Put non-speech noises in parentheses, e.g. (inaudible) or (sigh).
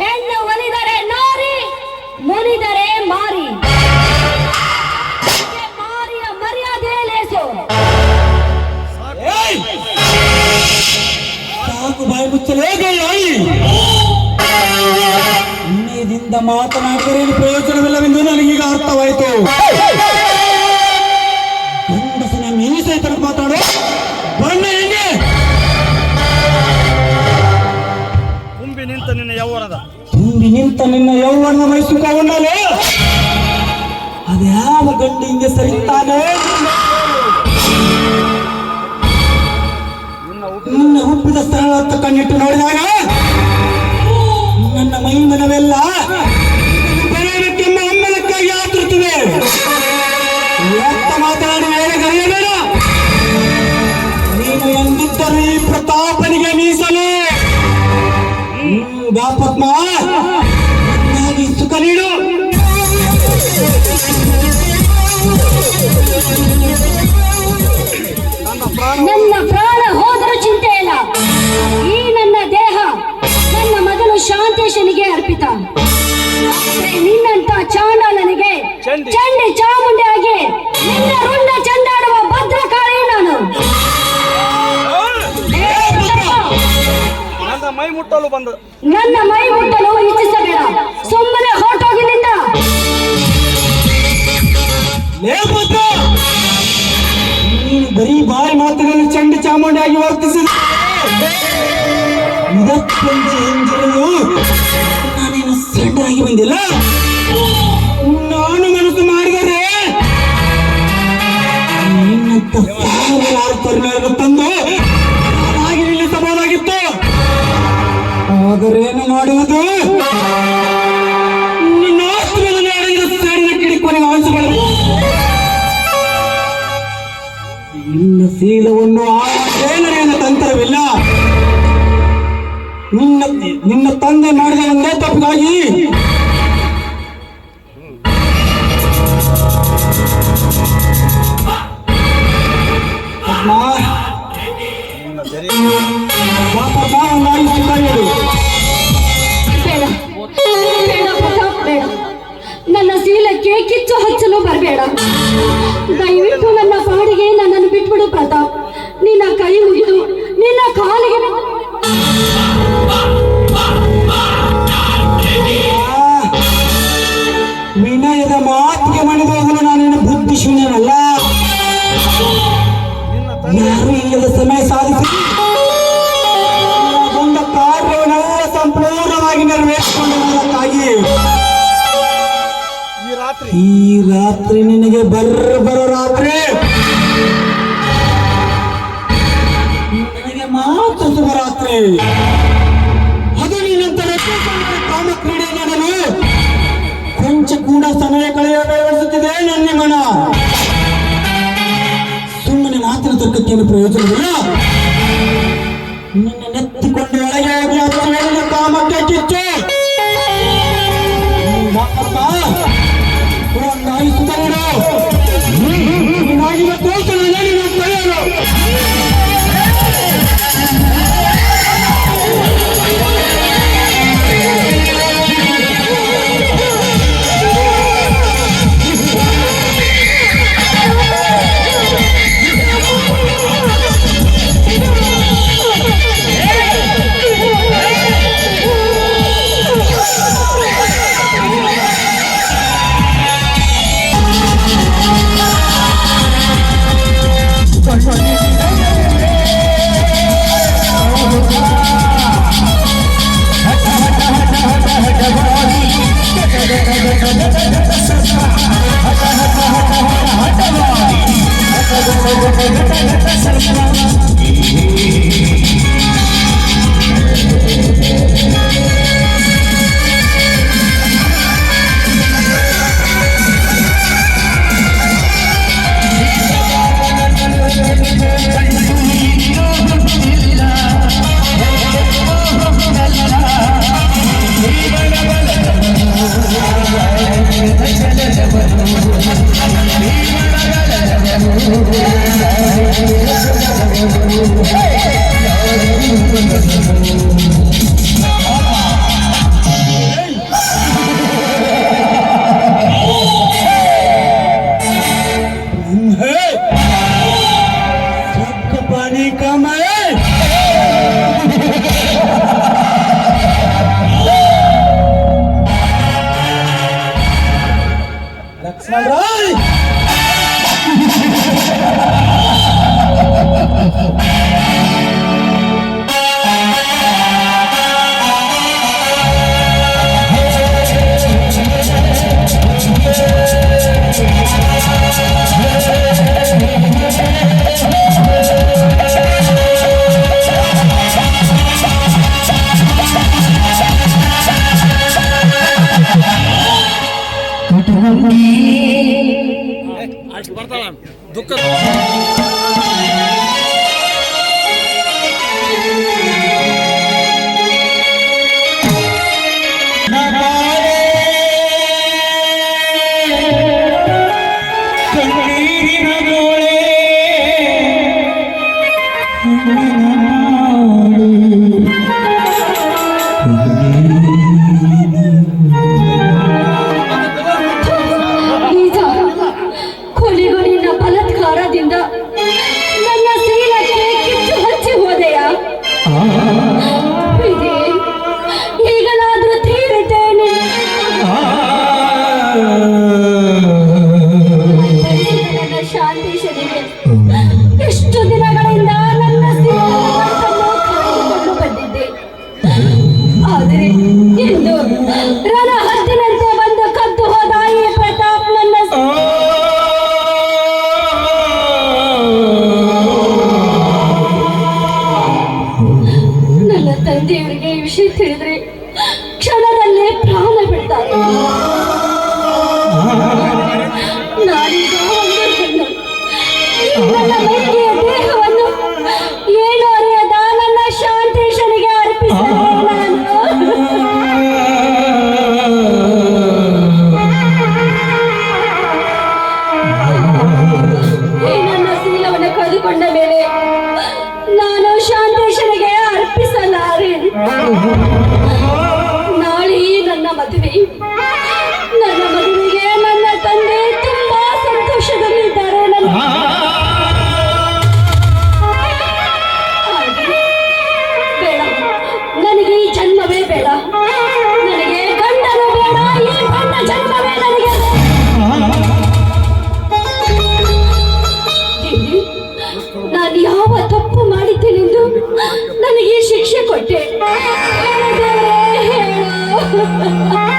ಹೆಣ್ಣು ನಾರಿ, ಮುನಿದರೆ ಮಾರಿ. ಮಾರಿಯ ಮರ್ಯಾದೆ ಲೇಸು! ಸಾಕು ಬಾಯಿ ಮುಚ್ಚಲೇ. ಇನ್ನೇದಿಂದ ಮಾತನಾಡಿದರೆ ಪ್ರಯೋಜನವಿಲ್ಲವೆಂದು ನನಗೀಗ ಅರ್ಥವಾಯಿತು. ನಿನ್ನ ಯೌವನದ. ತುಂಬಿ ನಿಂತ ನಿನ್ನ ಯೌವನ ಮೈಸುಕವನ್ನಲು ಅದ್ಯಾವ ಗಂಡು ಹಿಂಗೆ ಸರಿತಾನೆ? ನಿನ್ನ ಹುಟ್ಟಿದ ಸ್ಥಳ ಕಣ್ಣಿಟ್ಟು ನೋಡಿದಾಗ ನನ್ನ ಮೈಂದನವೆಲ್ಲ ಬರೋದಕ್ಕೆಮ್ಮ ಸುಖ ನೀಡು. ನನ್ನ ಪ್ರಾಣ ಹೋದರೂ ಚಿಂತೆ ಇಲ್ಲ. ಈ ನನ್ನ ದೇಹ ನನ್ನ ಮಗನು ಶಾಂತೇಶನಿಗೆ ಅರ್ಪಿತ. ನಿನ್ನಂತ ಚಾಂಡಾಲನಿಗೆ ಚಂಡಿ. ಚಂಡಿ ಚಾಮುಂಡಿ ಮುಟ್ಟಲು ಬಂದ ನನ್ನ ಮೈ ಮುಟ್ಟಲು ಇಚ್ಛಿಸಬೇಡ. ಸುಮ್ಮನೆ ಹೊರಟೋಗಿಲ್ಲಿಂದ ನೀನು ಬರೀ ಬಾಯಿ ಮಾತಿನಲ್ಲಿ ಚಂಡಿ ಚಾಮುಂಡಿಯಾಗಿ ವರ್ತಿಸಿದ ಇದಕ್ಕೊಂದು ಎಂಜಿನಿಯು ನಾನೇನು ಸಣ್ಣಾಗಿ ಬಂದಿಲ್ಲ? ನಾನು ಮನಸ್ಸು ಮಾಡಿದರೆ ನಿನ್ನಂತ ಸಾವಿರಾರು ತರುಣರನ್ನು ಆದರೇನು ಮಾಡುವುದು. ನಿನ್ನ ಶೀಲವನ್ನು ಆಳೇನರಿಯದ ತಂತ್ರವಿಲ್ಲ. ನಿನ್ನ ನಿನ್ನ ತಂದೆ ಮಾಡಿದ ಒಂದೇ ತಪ್ಪಿಗಾಗಿ ನಿನ್ನ ದಯವಿಟ್ಟು ನನ್ನ ಪಾಡಿಗೆ ನನ್ನನ್ನು ಬಿಟ್ಬಿಡು ಪ್ರತಾಪ್. ನಿನ್ನ ಕೈ ಮುಗಿದು ನಿನ್ನ ಕಾಲಿಗೆ ವಿನಯದ ಮಾತಿಗೆ ಮಣಿದು ಹೋಗಲು ನಾನೇನು ಬುದ್ಧಿ ಶೂನ್ಯನಲ್ಲ ಯಾರು ಇಲ್ಲದ ಸಮಯ ಸಾಧಿಸಿ. ಒಂದು ಕಾರ್ಯವನ್ನು ಸಂಪೂರ್ಣವಾಗಿ ನೆರವೇರಿಸಿಕೊಂಡದಕ್ಕಾಗಿ ಈ ರಾತ್ರಿ? ಈ ರಾತ್ರಿ ನಿನಗೆ ಬರ್ರ ಬರೋ ರಾತ್ರಿ? ನಿನಗೆ ಮಾತ್ರ ಶುಭರಾತ್ರಿ ಅದು ನೀನಂತ ಕಾಮ ಕ್ರೀಡೆ ಮಾಡಲು. ಕೊಂಚ ಕೂಡ ಸಮಯ ಕಳೆಯಬೇಡಿಸುತ್ತಿದೆ ನನ್ನ ಮನ ಸುಮ್ಮನೆ ಮಾತಿನ ತರ್ಕಕ್ಕೇನು ಪ್ರಯೋಜನವಿಲ್ಲ. ನಿನ್ನ ನೆತ್ತಿಕೊಂಡು ಬಲಾತ್ಕಾರದಿಂದ ನನ್ನ ಶೀಲಕ್ಕೆ ಕಿಚ್ಚು ಹಚ್ಚಿ ಹೋದೆಯ? ಇಂದು ರಣ ಹದ್ದಿನಂತೆ ಬಂದು ಕದ್ದು ಹೋದ ನನ್ನ ತಂದೆಯವರಿಗೆ ಈ ವಿಷಯ ತಿಳಿದ್ರೆ ಕ್ಷಣದಲ್ಲೇ ಪ್ರಾಣ ಬಿಡ್ತಾರೆ. ನಾನೀಗ ಮೈಗೆ To be. Ha (laughs)